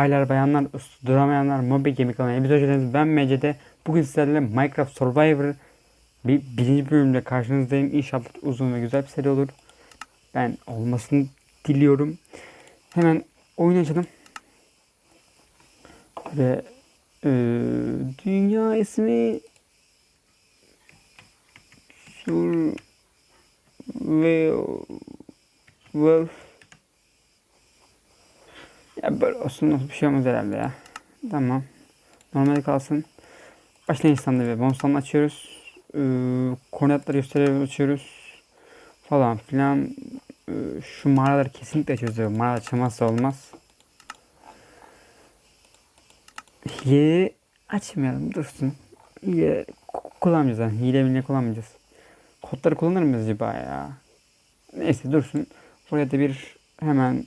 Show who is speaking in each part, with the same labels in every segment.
Speaker 1: Baylar bayanlar, usta duramayanlar, Mobi Gemi hepiniz hoş geldiniz. Ben Mece'de bugün sizlerle Minecraft Survivor bir birinci bölümle karşınızdayım. İnşallah uzun ve güzel bir seri olur. Ben olmasını diliyorum. Hemen oyun açalım. Ve eee, dünya ismi Sur ve Wolf ya böyle olsun bir şey olmaz herhalde ya. Tamam. Normal kalsın. Başlayın standı ve bonuslarını açıyoruz. Ee, koordinatları gösteriyoruz, açıyoruz. Falan filan. Ee, şu mağaraları kesinlikle açıyoruz. Mağara açılmazsa olmaz. Hileyi açmayalım dursun. Hile ku- kullanmayacağız. Yani. Hile bile kullanmayacağız. Kodları kullanır mıyız acaba ya? Neyse dursun. Buraya da bir Hemen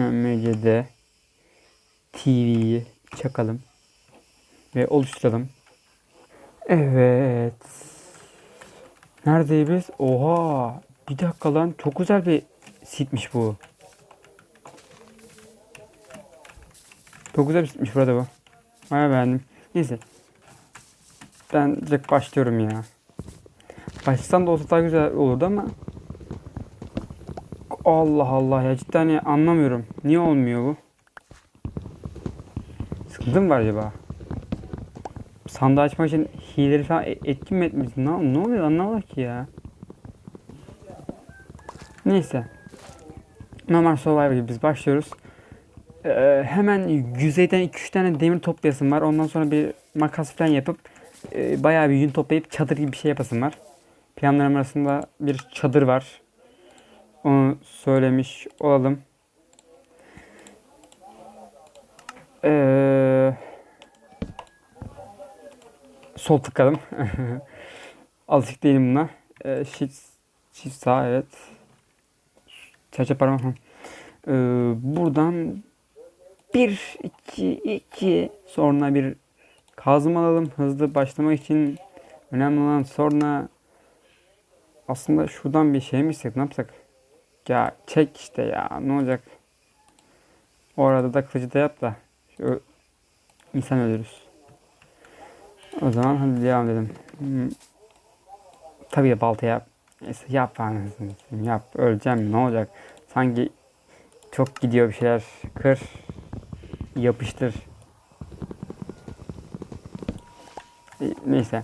Speaker 1: MCD TV'yi çakalım ve oluşturalım. Evet. Neredeyiz? Oha! Bir dakika lan çok güzel bir sitmiş bu. Çok güzel bir sitmiş burada bu. Baya beğendim. Neyse. Ben direkt başlıyorum ya. Başlasam da olsa daha güzel olurdu ama Allah Allah ya cidden ya anlamıyorum. Niye olmuyor bu? Sıkıntı mı var acaba? Sandığı açmak için hileleri falan e- etkin mi etmiş? Ne, ne oluyor anlamadım ki ya. Neyse. Normal Survivor gibi biz başlıyoruz. Ee, hemen yüzeyden 2-3 tane demir toplayasım var. Ondan sonra bir makas falan yapıp e, bayağı bir yün toplayıp çadır gibi bir şey yapasım var. Planlarım arasında bir çadır var. Onu söylemiş olalım. Ee, sol tıkladım. Alışık değilim buna. Ee, shift, shift sağ evet. Çerçeve parmak. Ee, buradan 1, 2, 2 sonra bir kazım alalım. Hızlı başlamak için önemli olan sonra aslında şuradan bir şey mi istek ne yapsak? Ya çek işte ya ne olacak? O arada da kılıcı da yap da insan ölürüz. O zaman hadi devam edelim. Hmm. Tabii ya balta yap. Neyse yap anasını yap. Öleceğim ne olacak? Sanki çok gidiyor bir şeyler. Kır. Yapıştır. Neyse.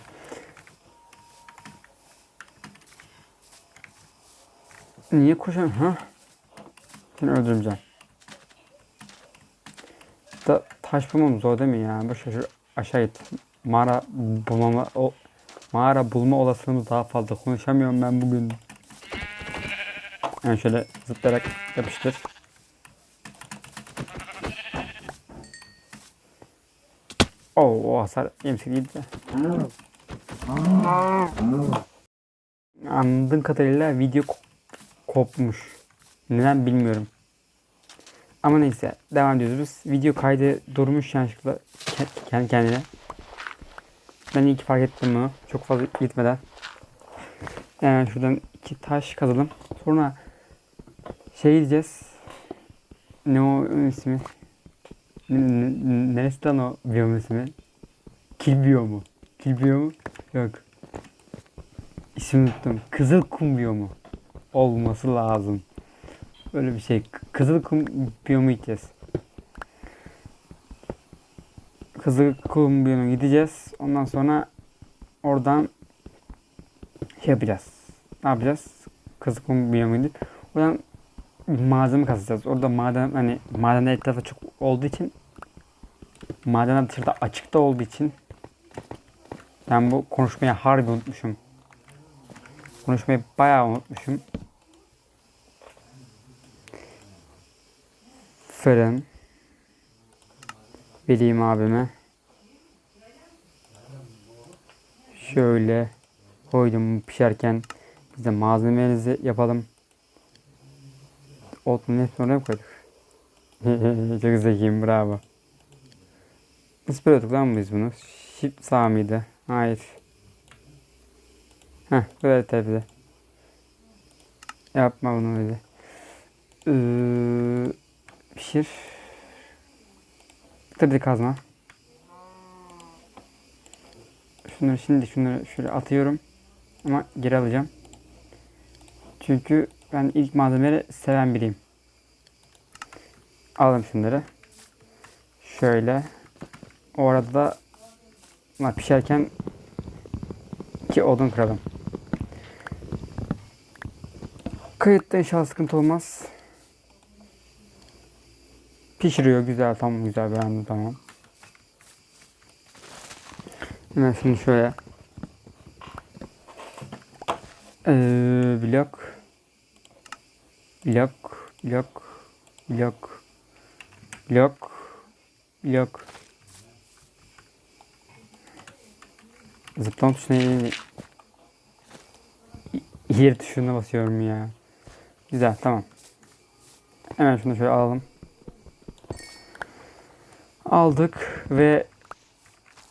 Speaker 1: Niye koşuyorsun ha? Seni öldüreceğim. Da taş bulmam zor değil mi ya? Boş ver, aşağı git. Mağara bulma o mağara bulma olasılığımız daha fazla. Konuşamıyorum ben bugün. Yani şöyle zıplayarak yapıştır. Oo, o hasar yemsek iyiydi de. Anladığım kadarıyla video kopmuş. Neden bilmiyorum. Ama neyse devam ediyoruz biz. Video kaydı durmuş yanlışlıkla ke- kendi kendine. Ben iyi ki fark ettim bunu. Çok fazla gitmeden. Yani şuradan iki taş kazalım. Sonra şey diyeceğiz. Ne o ismi? Neresi lan o biyomun ismi? Kil biyomu. Kil biyomu? Yok. İsmini unuttum. Kızıl kum biyomu olması lazım. Böyle bir şey. K- Kızıl kum biyomu gideceğiz. Kızıl kum biyomu gideceğiz. Ondan sonra oradan şey yapacağız. Ne yapacağız? Kızıl kum biyomu gidip oradan malzeme kazacağız. Orada maden hani madenler etrafta çok olduğu için madenler dışarıda açıkta olduğu için ben bu konuşmayı harbi unutmuşum. Konuşmayı bayağı unutmuşum. Fırın. Vereyim abime. Şöyle koydum pişerken biz de malzemelerimizi yapalım. Otunu hep oraya koyduk? Çok zekiyim bravo. Nasıl bölüyorduk lan biz bunu? Shift sağ? Hayır. Heh böyle tabi Yapma bunu öyle. Ee, pişir. Bir kazma. Şunları şimdi şunları şöyle atıyorum. Ama geri alacağım. Çünkü ben ilk malzemeleri seven biriyim. Aldım şunları. Şöyle. O arada da bunlar pişerken iki odun kıralım. Kayıtta inşallah sıkıntı olmaz. Pişiriyor güzel tamam güzel beğendim tamam. Hemen şimdi şöyle ee, blok blok blok blok blok blok zıplama tuşuna yer tuşuna basıyorum ya. Güzel tamam. Hemen şunu şöyle alalım. Aldık ve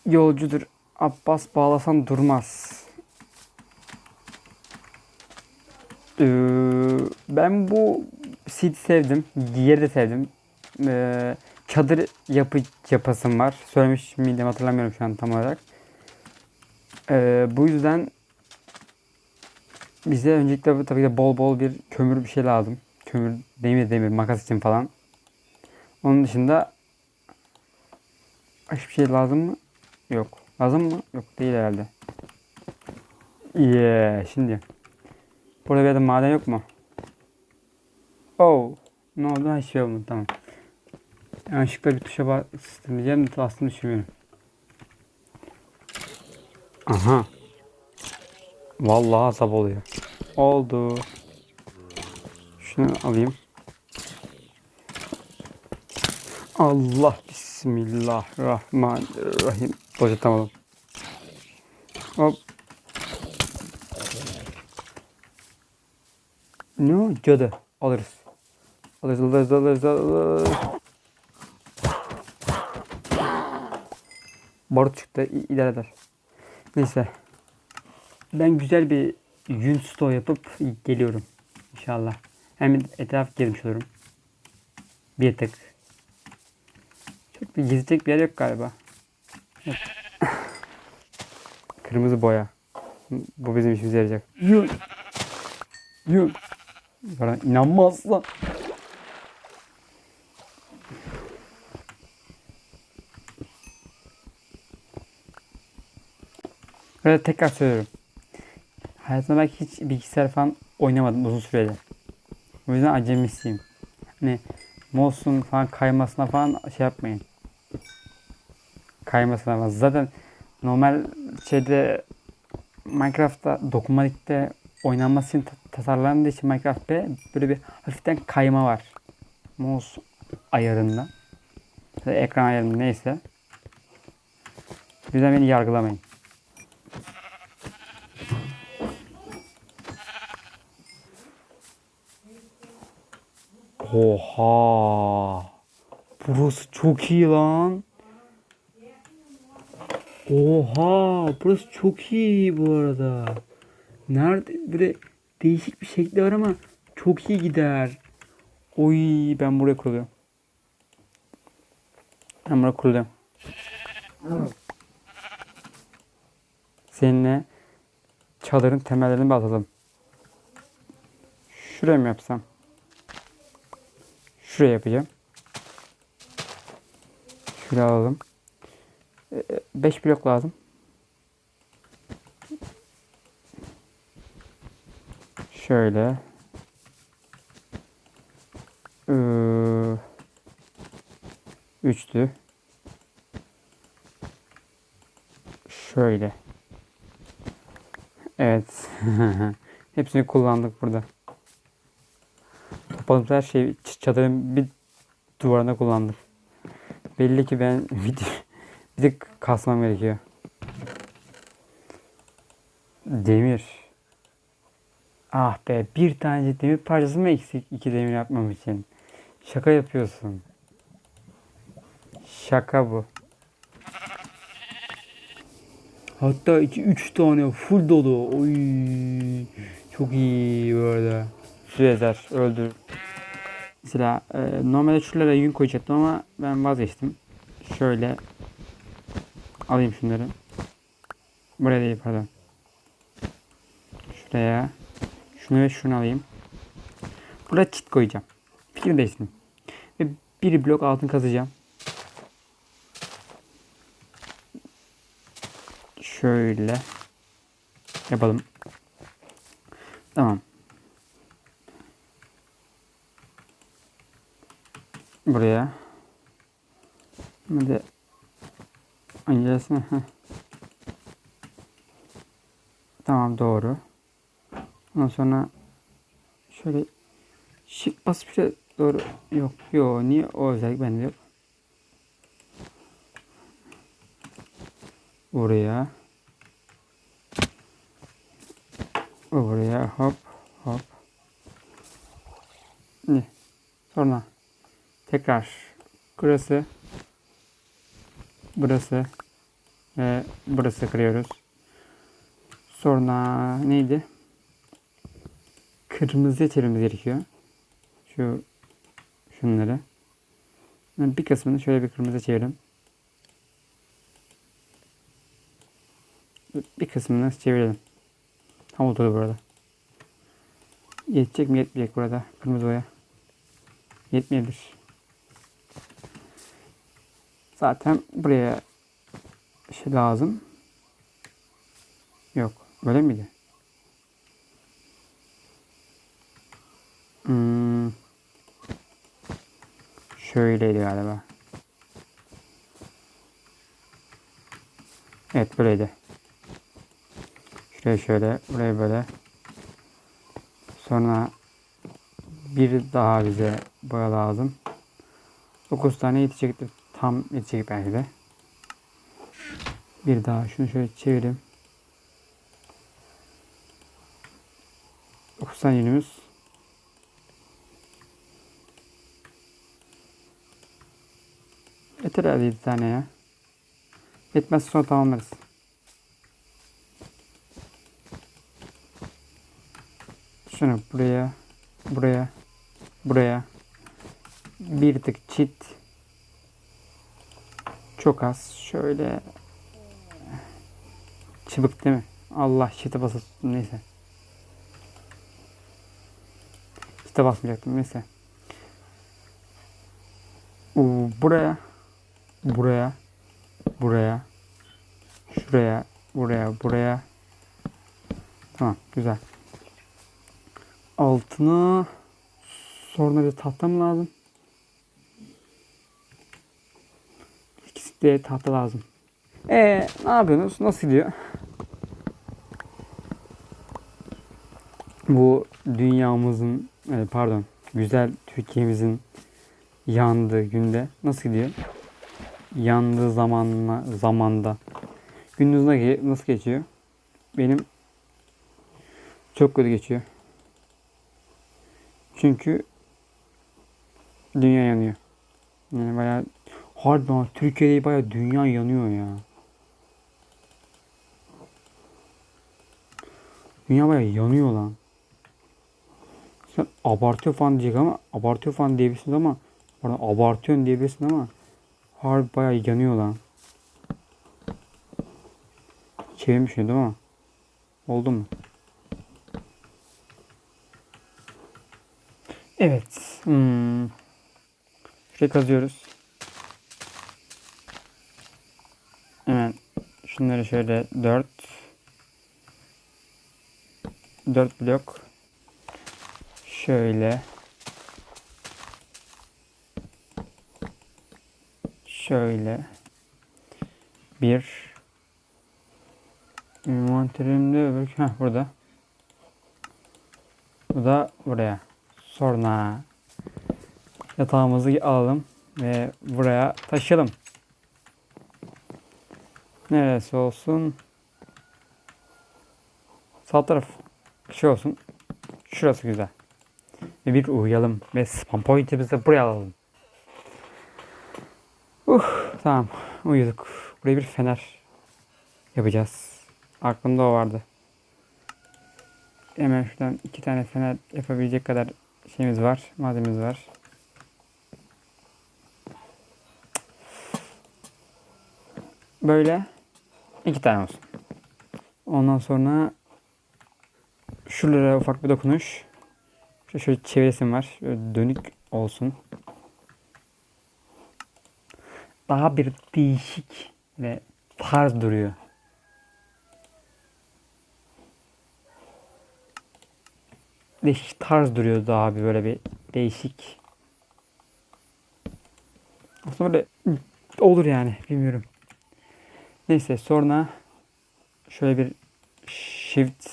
Speaker 1: yolcudur Abbas bağlasan durmaz. Ee, ben bu seed sevdim. Diğeri de sevdim. Ee, çadır yapı yapasım var. Söylemiş miydim hatırlamıyorum şu an tam olarak. Ee, bu yüzden bize öncelikle tabii ki bol bol bir kömür bir şey lazım. Kömür, demir demir, makas için falan. Onun dışında başka bir şey lazım mı? Yok. Lazım mı? Yok değil herhalde. Yeah, şimdi. Burada bir yerde maden yok mu? Oh. Ne oldu? Ha, şey olmadı tamam. Yanlışlıkla bir tuşa bastım diyeceğim de aslında düşünmüyorum. Aha. Vallahi azap oluyor. Oldu. Şunu alayım. Allah Bismillahirrahmanirrahim. Boşaltamadım. Hop. Ne o? Cadı. Alırız. Alırız, alırız, alırız, alırız. Barut çıktı. i- idare. Neyse. Ben güzel bir yün stoğu yapıp geliyorum. İnşallah. Hem etraf gezmiş olurum. Bir tık. Çok bir gezecek bir yer yok galiba. Yok. Kırmızı boya. Bu bizim işimize yarayacak. Yun. Yun. Bana inanmaz lan. Ve tekrar söylüyorum. Hayatımda belki hiç bilgisayar falan oynamadım uzun sürede. O yüzden acemisiyim. Hani mouse'un falan kaymasına falan şey yapmayın. Kaymasına falan. Zaten normal şeyde Minecraft'ta dokunmatikte oynanması için ta- tasarlandığı için Minecraft böyle bir hafiften kayma var. Mouse ayarında. Ya da ekran ayarında neyse. O yüzden beni yargılamayın. Oha. Burası çok iyi lan. Oha. Burası çok iyi bu arada. Nerede böyle değişik bir şekli var ama çok iyi gider. Oy ben buraya kuruluyorum. Ben buraya kuruluyorum. Seninle çadırın temellerini bir atalım. Şuraya mı yapsam? Şuraya yapacağım. Şuraya alalım. 5 blok lazım. Şöyle. Ee, üçtü. Şöyle. Evet. Hepsini kullandık burada. Topladığımız her şeyi çadırın bir duvarına kullandık. Belli ki ben video bir de kasmam gerekiyor. Demir. Ah be bir tane demir parçası mı eksik iki demir yapmam için? Şaka yapıyorsun. Şaka bu. Hatta iki üç tane full dolu. Oy. Çok iyi bu arada. Su ezer, öldür. Mesela e, normalde şuralara yün koyacaktım ama ben vazgeçtim. şöyle alayım şunları. Buraya değil pardon. Şuraya. Şunu ve şunu alayım. Buraya çit koyacağım. Fikir değiştirdim. Ve bir blok altın kazacağım. Şöyle yapalım. Tamam. Buraya. Hadi. Heh. Tamam doğru. Ondan sonra şöyle shift basıp şöyle doğru yok yok niye o özellik bende yok. Buraya. Buraya hop hop. Ne? Sonra tekrar burası burası ve burası kırıyoruz. Sonra neydi? Kırmızı çevirmemiz gerekiyor. Şu şunları. Bir kısmını şöyle bir kırmızı çevirelim. Bir kısmını çevirelim. Tam oldu burada. Yetecek mi yetmeyecek burada kırmızı boya. Yetmeyebilir. Zaten buraya şey lazım. Yok. Böyle miydi? Hmm. Şöyleydi galiba. Evet böyleydi. Şuraya şöyle, buraya böyle. Sonra bir daha bize boya lazım. 9 tane yetecektir. Tam yetecek belki de. Bir daha şunu şöyle çevireyim. 9 tane yünümüz. Yeter herhalde 7 tane ya. Yetmez sonra tamamlarız. Şunu buraya, buraya, buraya. Bir tık çit. Çok az. Şöyle. Çıbık değil mi? Allah çite basıp neyse. Çite basmayacaktım neyse. Oo, buraya. Buraya. Buraya. Şuraya. Buraya. Buraya. Tamam güzel. Altına sonra bir tahta mı lazım? De tahta lazım. Ee, ne yapıyorsunuz? Nasıl gidiyor? Bu dünyamızın, e, pardon, güzel Türkiye'mizin yandığı günde nasıl gidiyor? Yandığı zamanla, zamanda. Nasıl nasıl geçiyor? Benim çok kötü geçiyor. Çünkü dünya yanıyor. Yani bayağı harbiden Türkiye'de bayağı dünya yanıyor ya. Dünya bayağı yanıyor lan. Sen abartıyor falan diyecek ama abartıyor falan diyebilirsiniz ama pardon abartıyorsun diyebilirsin ama harbi bayağı yanıyor lan. Çevirmişim değil mi? Oldu mu? Evet. Hmm. Şuraya kazıyoruz. Hemen şunları şöyle 4 4 blok. Şöyle. Şöyle. Bir. Envanterimde öbür heh, burada. Bu da buraya. Sonra yatağımızı alalım ve buraya taşıyalım. Neresi olsun? Sağ taraf. Şey olsun. Şurası güzel. Ve bir uyuyalım. Ve spam pointimizi buraya alalım. Uh, tamam. Uyuduk. Buraya bir fener yapacağız. Aklımda o vardı. Hemen şuradan iki tane fener yapabilecek kadar şeyimiz var. Malzememiz var. böyle iki tane olsun. Ondan sonra şuralara ufak bir dokunuş. Şöyle, şöyle çevresim var. Şöyle dönük olsun. Daha bir değişik ve tarz duruyor. Değişik tarz duruyor daha bir böyle bir değişik. Aslında böyle olur yani bilmiyorum. Neyse sonra şöyle bir shift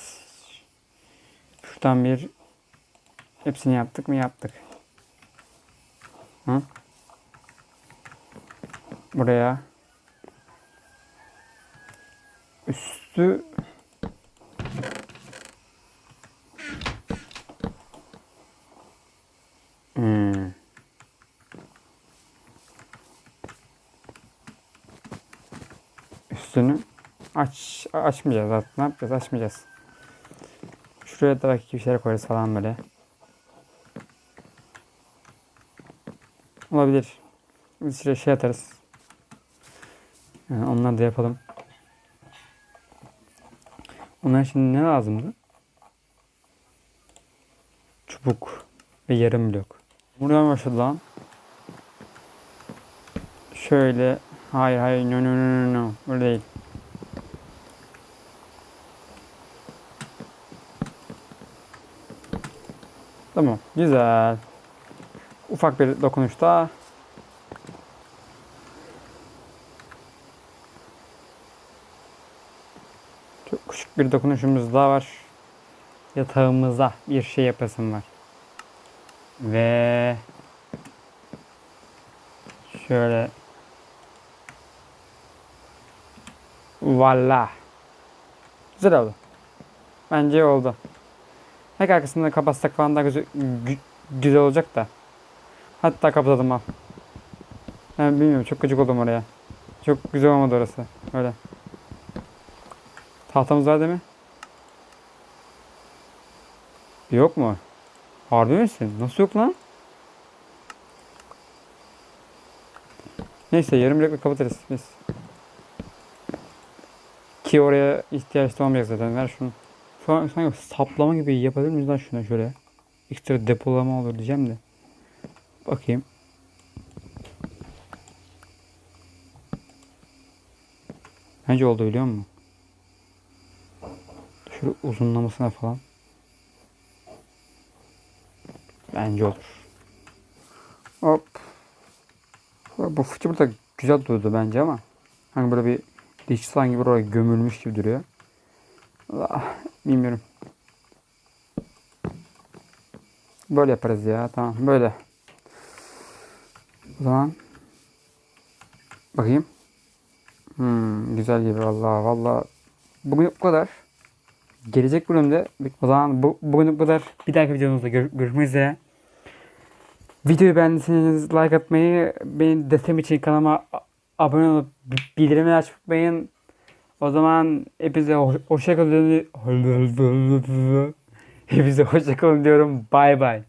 Speaker 1: şuradan bir hepsini yaptık mı yaptık. Hı? Buraya üstü açmayacağız artık. Ne yapacağız? Açmayacağız. Şuraya da belki bir şeyler koyarız falan böyle. Olabilir. Biz şuraya şey atarız. Yani onları da yapalım. Onlar şimdi ne lazımdı? Çubuk ve yarım blok. Buradan başladı lan. Şöyle. Hayır hayır no no no no no. Öyle değil. Tamam. Güzel. Ufak bir dokunuş daha. Çok küçük bir dokunuşumuz daha var. Yatağımıza bir şey yapasım var. Ve şöyle Valla. Güzel oldu. Bence oldu. Tek arkasını da kapatsak falan daha güzel, gü- güzel olacak da. Hatta kapatalım al. Ben bilmiyorum çok gıcık oldum oraya. Çok güzel olmadı orası. Öyle. Tahtamız var değil mi? Yok mu? Harbi misin? Nasıl yok lan? Neyse yarım blokla kapatırız biz. Ki oraya ihtiyaç olmayacak zaten. Ver şunu. Şu an sanki saplama gibi yapabilir miyiz lan şuna şöyle? Ekstra depolama olur diyeceğim de. Bakayım. Bence oldu biliyor musun? Şöyle uzunlamasına falan. Bence olur. Hop. Bu fıçı burada güzel durdu bence ama. Hani böyle bir diş sanki buraya gömülmüş gibi duruyor. Bilmiyorum. Böyle yaparız ya. Tamam böyle. O zaman bakayım. Hmm, güzel gibi vallahi vallahi. Bugün bu kadar. Gelecek bölümde o zaman bu, bugün bu kadar. Bir dahaki videomuzda gör, görüşmek üzere. Videoyu beğendiyseniz like atmayı, beni destek için kanalıma abone olup bi- bildirimleri açmayın. O zaman hepinize hoş- hoşça kalın. Hepinize hoşça kalın diyorum. Bay bay.